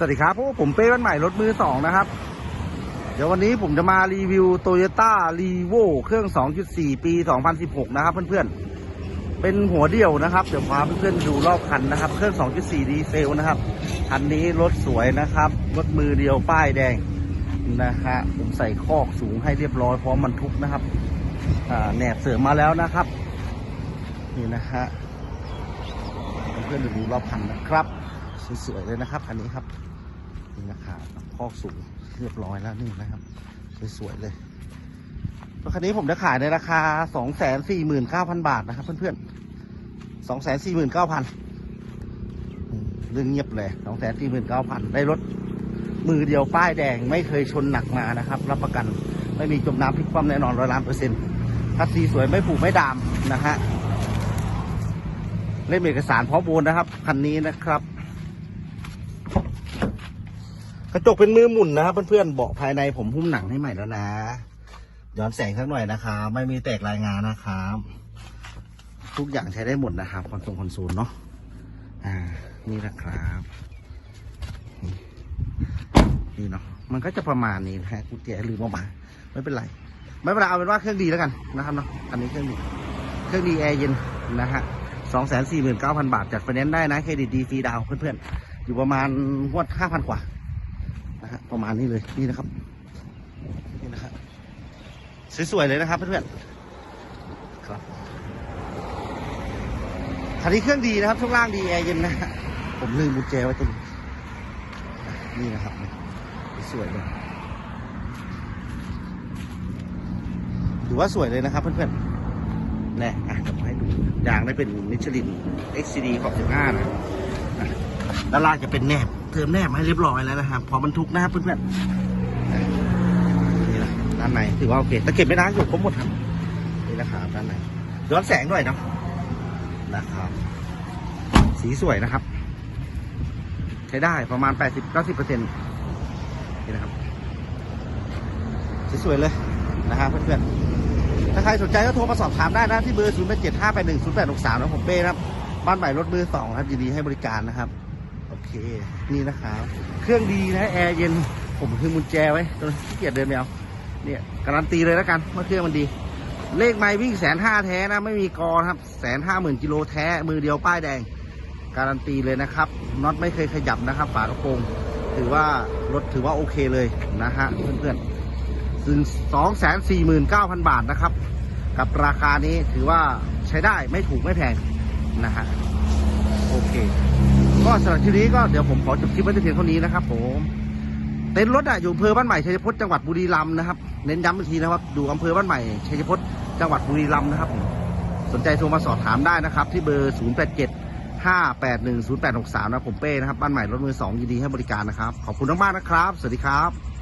สวัสดีครับพวกผมเป้บ้านใหม่รถมือสองนะครับ เดี๋ยววันนี้ผมจะมารีวิว Toyota r e v o เครื่อง 2.4 ปี 2016 นะครับเพื่อนๆ เป็นหัวเดี่ยวนะครับ เดี๋ยวพาเพื่อนๆดูรอบคันนะครับ เครื่อง 2.4 ดีเซลนะครับ คันนี้รถสวยนะครับ รถมือเดียวป้ายแดงนะฮะ ผมใส่คอกสูงให้เรียบร้อยพร้อมบรรทุกนะครับแหนบเสริมมาแล้วนะครับ นี่นะฮะ เพื่อนๆดูรอบคันนะครับ สวยๆเลยนะครับคันนี้ครับนี่นะครับคอกสูงเรียบร้อยแล้วนี่นะครับสวยๆเลยรถคันนี้ผมจะขายในราคา249,000บาทนะครับ เพื่อนๆ249,000อืมเรื่องเงียบเลย249,000ได้รถมือเดียวป้ายแดงไม่เคยชนหนักมานะครับ รับประกันไม่มีจมน้ำพลิกคว่ำแน่นอนร้อยล้านเปอร์เซ็นต์คัสซีสวยไม่ผูกไม่ดามนะฮะเล่มเอกสารพร้อมโอนนะครับ คันนี้นะครับ ก ระจกเป็นมือหมุนนะครับเพื่อนๆเบาะภายในผมหุ้มหนังให้ใหม่แล้วนะ ย้อนแสงสักหน่อยนะครับไม่มีแตกรายงานนะครับทุกอย่างใช้ได้หมดนะครับคอนโซลคอนโซลเนาะอ่านี่นะครับนี่เนาะมันก็จะประมาณนี้นะฮะกุญแจลืมเอามา ไม่เป็นไร ไม่เป็นไรเอาเป็นว่าเครื่องดีแล้วกันนะครับเนาะอันนี้เครื่องดีเครื่องดีแอร์เย็นนะฮะสองแสนสี่หมื่นเก้าพันบาทจัดไฟแนนซ์ได้นะเครดิตดีฟรีดาวเพื่อนๆ อยู่ประมาณงวดห้าพันกว่า นะฮะประมาณนี้เลยนี่นะครับนี่นะครับสวยๆเลยนะครับเพื่อนๆครับคันนี้เครื่องดีนะครับช่วงล่างดีแอร์เย็นนะผมลืมบุญแจไว้ตรงนี้นี่นะครับสวยเลยถือว่าสวยเลยนะครับเพื่อนๆแน่อะจะมให้ดูยางได้เป็นมิชลิน XCD ขอบ15นะอะด้านล่างจะเป็นแนบ ติมแนบมาให้เรียบร้อยแล้วนะครับพอบรรทุกนะครับเพื่อนๆนี่นะด้านในถือว่าโอเคแต่เก็บไม่นานอยู่ครบหมดครับนี่นะครับด้านในย้อนแสงด้วยเนาะนะครับสีสวยนะครับ ใช้ได้ประมาณ 80-90%นี่นะครับสวยๆเลยนะครับเพื่อนๆ ถ้าใครสนใจก็โทรมาสอบถามได้นะที่เบอร์ 0 8 7 5 8 1 0 8 6 3นะผมเป้นะครับ บ้านใหม่รถมือสองครับยินดีให้บริการนะครับ เค นี่นะครับ เครื่องดีนะแอร์เย็น ผมคือมุนแจไว้ตอนขี้เกียจเดินไปเอาเนี่ยการันตีเลยแล้วกันว่าเครื่องมันดี เลขไม่วิ่งแสนห้าแท้นะ ไม่มีกอครับแสนห้าหมื่นกิโลแท้ มือเดียวป้ายแดง การันตีเลยนะครับน็อตไม่เคยขยับนะครับ ฝากระโปรงถือว่ารถถือว่าโอเคเลยนะฮะเพื่อนๆซึ่งสองแสนสี่หมื่นเก้าพันบาทนะครับ กับราคานี้ถือว่าใช้ได้ไม่ถูกไม่แพงนะฮะโอเค ก็สำหรับทีนี้ก็เดี๋ยวผมขอจบคลิปไว้ที่เพียงเท่านี้นะครับ ผมเต็นท์รถอะอยู่อำเภอบ้านใหม่ชัยพจน์จังหวัดบุรีรัมย์นะครับเน้นย้ำอีกทีนะครับอยู่อำเภอบ้านใหม่ชัยพจน์จังหวัดบุรีรัมย์นะครับ สนใจโทรมาสอบถามได้นะครับ ที่เบอร์ 0 8 7 5 8 1 0 8 6 3 นะผมเป้นะครับบ้านใหม่รถมือสองยินดีให้บริการนะครับ ขอบคุณมากๆนะครับ สวัสดีครับ